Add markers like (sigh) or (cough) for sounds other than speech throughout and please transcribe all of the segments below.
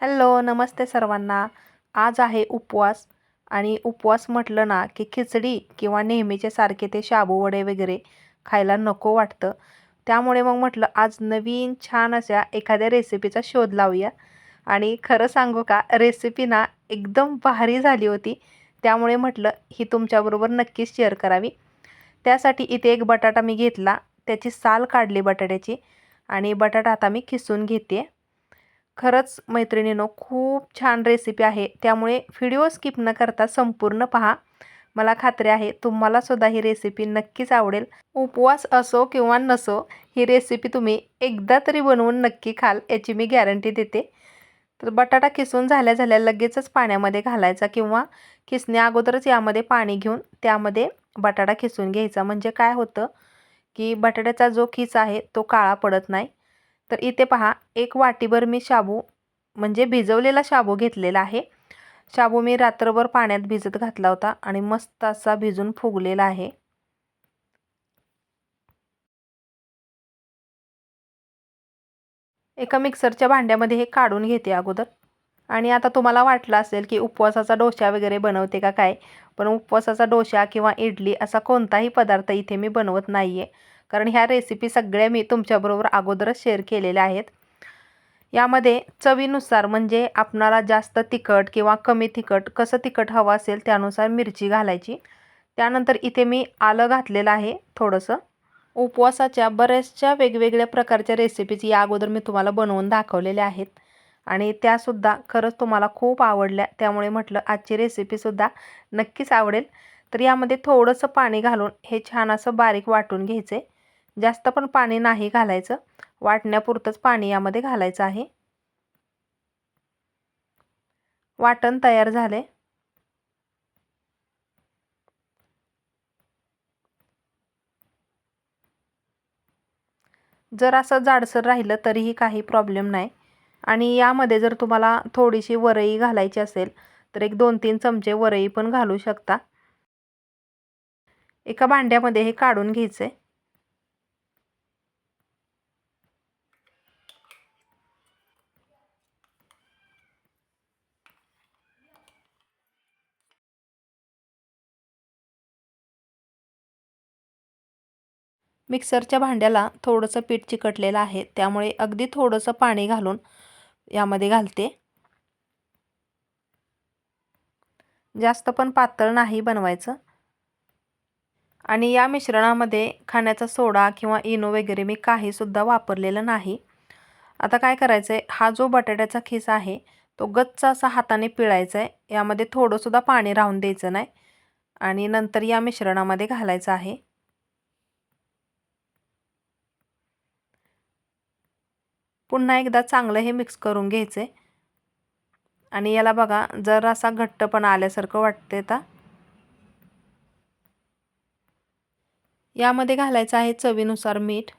Hello नमस्ते सर्वांना. आज आहे उपवास आणि उपवास म्हटलं ना की खिचडी किंवा नेहमीचे सारखे ते शाबू वडे वगैरे खायला नको वाटतं. त्यामुळे मग म्हटलं आज नवीन छान अशा एखाद्या रेसिपीचा शोध लावूया. आणि खरं सांगू का रेसिपी ना एकदम भारी झाली होती. त्यामुळे म्हटलं ही तुमच्याबरोबर नक्कीच शेअर करावी. त्यासाठी इथे एक बटाटा मी घेतला. त्याची साल काढली बटाट्याची आणि बटाटा आता मी खिसून घेते खरंच मैत्रिणीनो खूप छान रेसिपी आहे. त्यामुळे व्हिडिओ स्किप न करता संपूर्ण पहा. मला खात्री आहे तुम्हालासुद्धा ही रेसिपी नक्कीच आवडेल. उपवास असो किंवा नसो ही रेसिपी तुम्ही एकदा तरी बनवून नक्की खाल याची मी गॅरंटी देते. तर बटाटा किसून झाल्या झाल्या लगेचच पाण्यामध्ये घालायचा किंवा किसण्या अगोदरच यामध्ये पाणी घेऊन त्यामध्ये बटाटा खिसून घ्यायचा. म्हणजे काय होतं की बटाट्याचा जो खिस आहे तो काळा पडत नाही. तर इथे पहा एक वाटीभर मी शाबू म्हणजे भिजवलेला शाबू घेतलेला आहे. शाबू मी रात्रभर पाण्यात भिजत घातला होता आणि मस्त असा भिजून फुगलेला आहे. एका मिक्सरच्या भांड्यामध्ये हे काढून घेते अगोदर. आणि आता तुम्हाला वाटलं असेल की उपवासाचा डोसा वगैरे बनवते का काय पण उपवासाचा डोसा किंवा इडली असा कोणताही पदार्थ इथे मी बनवत नाही आहे कारण ह्या रेसिपी सगळ्या मी तुमच्याबरोबर अगोदरच शेअर केलेल्या आहेत. यामध्ये चवीनुसार म्हणजे आपणाला जास्त तिखट किंवा कमी तिखट कसं तिखट हवं असेल त्यानुसार मिरची घालायची. त्यानंतर इथे मी आलं घातलेलं आहे थोडंसं. उपवासाच्या बऱ्याचशा वेगवेगळ्या प्रकारच्या रेसिपीज या अगोदर मी तुम्हाला बनवून दाखवलेल्या आहेत. आणि त्यासुद्धा खरंच तुम्हाला खूप आवडल्या त्यामुळे म्हटलं आजची रेसिपीसुद्धा नक्कीच आवडेल. तर यामध्ये थोडंसं पाणी घालून हे छान असं बारीक वाटून घ्यायचं. आहे जास्त पण पाणी नाही घालायचं. वाटण्यापुरतंच पाणी यामध्ये घालायचं आहे. वाटण तयार झाले. जर असं जाडसर राहिलं तरीही काही प्रॉब्लेम नाही. आणि यामध्ये जर तुम्हाला थोडीशी वरई घालायची असेल तर एक दोन तीन चमचे वरई पण घालू शकता. एका भांड्यामध्ये हे काढून घ्यायचं. मिक्सरच्या भांड्याला थोडंसं पीठ चिकटलेलं आहे. त्यामुळे अगदी थोडंसं पाणी घालून यामध्ये घालते. जास्त पण पातळ नाही बनवायचं. आणि या मिश्रणामध्ये खाण्याचा सोडा किंवा इनो वगैरे मी काहीसुद्धा वापरलेलं नाही. आता काय करायचं आहे हा जो बटाट्याचा खिस आहे तो गच्च असा हाताने पिळायचा आहे यामध्ये थोडंसुद्धा पाणी राहून द्यायचं नाही. आणि नंतर या मिश्रणामध्ये घालायचं आहे. पुन्हा एकदा चांगलं हे मिक्स करून घ्यायचं आहे आणि याला बघा जर असा घट्टपणा आल्यासारखं वाटते आता. यामध्ये घालायचं आहे चवीनुसार मीठ.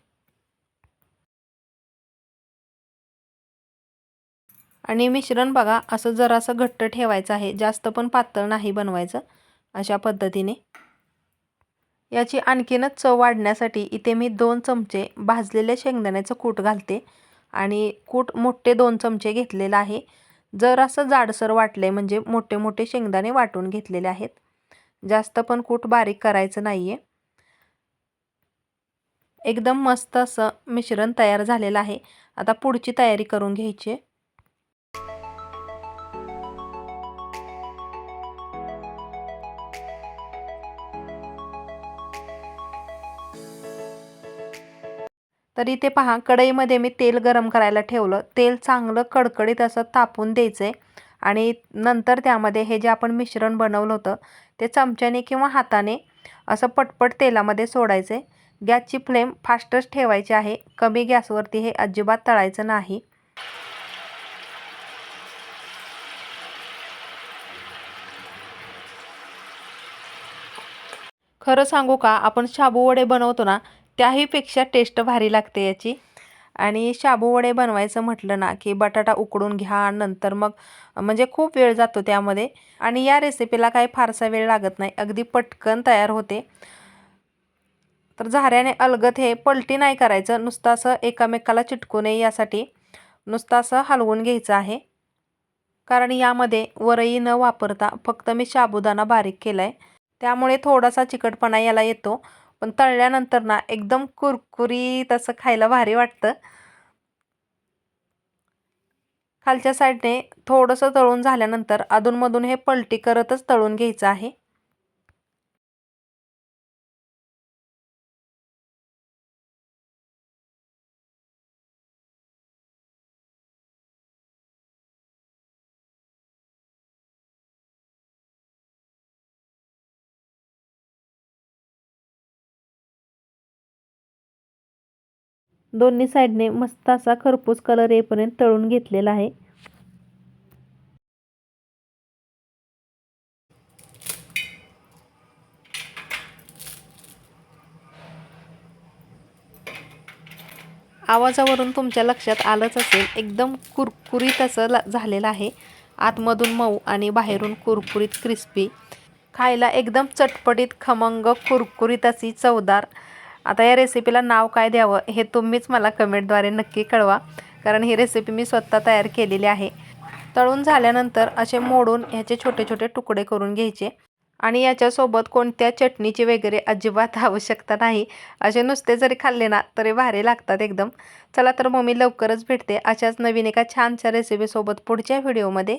आणि मिश्रण बघा असं जरासं घट्ट ठेवायचं आहे जास्त पण पातळ नाही बनवायचं अशा पद्धतीने. याची आणखीनच चव वाढण्यासाठी इथे मी दोन चमचे भाजलेल्या शेंगदाण्याचं कूट घालते. आणि कूट मोठे दोन चमचे घेतलेलं आहे. जर असं जाडसर वाटले म्हणजे मोठे मोठे शेंगदाणे वाटून घेतलेले आहेत. जास्त पण कूट बारीक करायचं नाही आहे एकदम मस्त असं मिश्रण तयार झालेलं आहे. आता पुढची तयारी करून घ्यायची तर इथे पहा कढईमध्ये मी तेल गरम करायला ठेवलं. तेल चांगलं कडकडीत असं तापून द्यायचं आहे आणि नंतर त्यामध्ये हे जे आपण मिश्रण बनवलं होतं ते चमच्याने किंवा हाताने असं पटपट तेलामध्ये सोडायचं. आहे गॅसची फ्लेम फास्टच ठेवायची आहे. कमी गॅसवरती हे अजिबात तळायचं नाही. खरं सांगू का आपण शाबू वडे बनवतो ना त्याहीपेक्षा टेस्ट भारी लागते याची. आणि शाबू वडे बनवायचं म्हटलं ना की बटाटा उकडून घ्या नंतर मग म्हणजे खूप वेळ जातो त्यामध्ये. आणि या रेसिपीला काही फारसा वेळ लागत नाही अगदी पटकन तयार होते. तर झाऱ्याने अलगत हे पलटी नाही करायचं नुसतं असं एकामेकाला चिटकू नये यासाठी नुसतं असं हलवून घ्यायचं आहे. कारण यामध्ये वरई न वापरता फक्त मी साबुदाणा बारीक केला आहे त्यामुळे थोडासा चिकटपणा याला येतो. पण तळल्यानंतर ना एकदम कुरकुरीत असं खायला भारी वाटतं. खालच्या साईडने थोडंसं तळून झाल्यानंतर अधूनमधून हे पलटी करतच तळून घ्यायचं आहे. दोन्ही साईडने मस्त असा खरपूस कलर येईपर्यंत तळून घेतलेला आहे. आवाजावरून तुमच्या लक्षात आलंच असेल एकदम कुरकुरीत असं झालेलं आहे. आतमधून मऊ आणि बाहेरून कुरकुरीत क्रिस्पी खायला एकदम चटपटीत खमंग कुरकुरीत अशी चवदार आता या रेसिपीला नाव काय द्यावं हे तुम्हीच मला कमेंटद्वारे नक्की कळवा. कारण ही रेसिपी मी स्वतः तयार केलेली आहे. तळून झाल्यानंतर असे मोडून ह्याचे छोटे छोटे तुकडे करून घ्यायचे. आणि याच्यासोबत कोणत्या चटणीची वगैरे अजिबात (laughs) आवश्यकता नाही. असे नुसते जरी खाल्ले ना तरी भारी लागतात एकदम. चला तर मग मी लवकरच भेटते अशाच नवीन एका छानशा रेसिपीसोबत पुढच्या व्हिडिओमध्ये